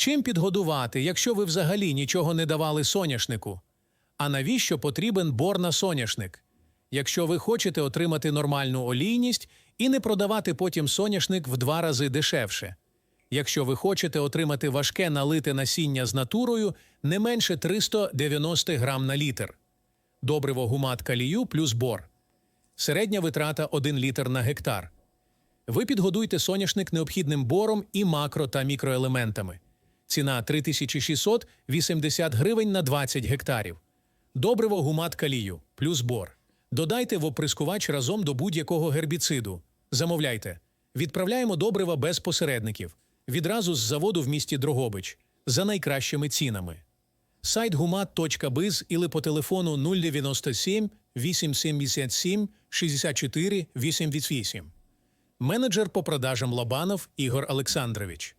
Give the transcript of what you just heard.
Чим підгодувати, якщо ви взагалі нічого не давали соняшнику? А навіщо потрібен бор на соняшник? Якщо ви хочете отримати нормальну олійність і не продавати потім соняшник в два рази дешевше. Якщо ви хочете отримати важке налите насіння з натурою не менше 390 грам на літр. Добриво гумат калію плюс бор. Середня витрата 1 літр на гектар. Ви підгодуйте соняшник необхідним бором і макро та мікроелементами. Ціна 3680 гривень на 20 гектарів. Добриво гумат калію плюс бор. Додайте в оприскувач разом до будь-якого гербіциду. Замовляйте. Відправляємо добрива без посередників. Відразу з заводу в місті Дрогобич. За найкращими цінами. Сайт humat.biz или по телефону 097 877 64 88. Менеджер по продажам Лобанов Ігор Олександрович.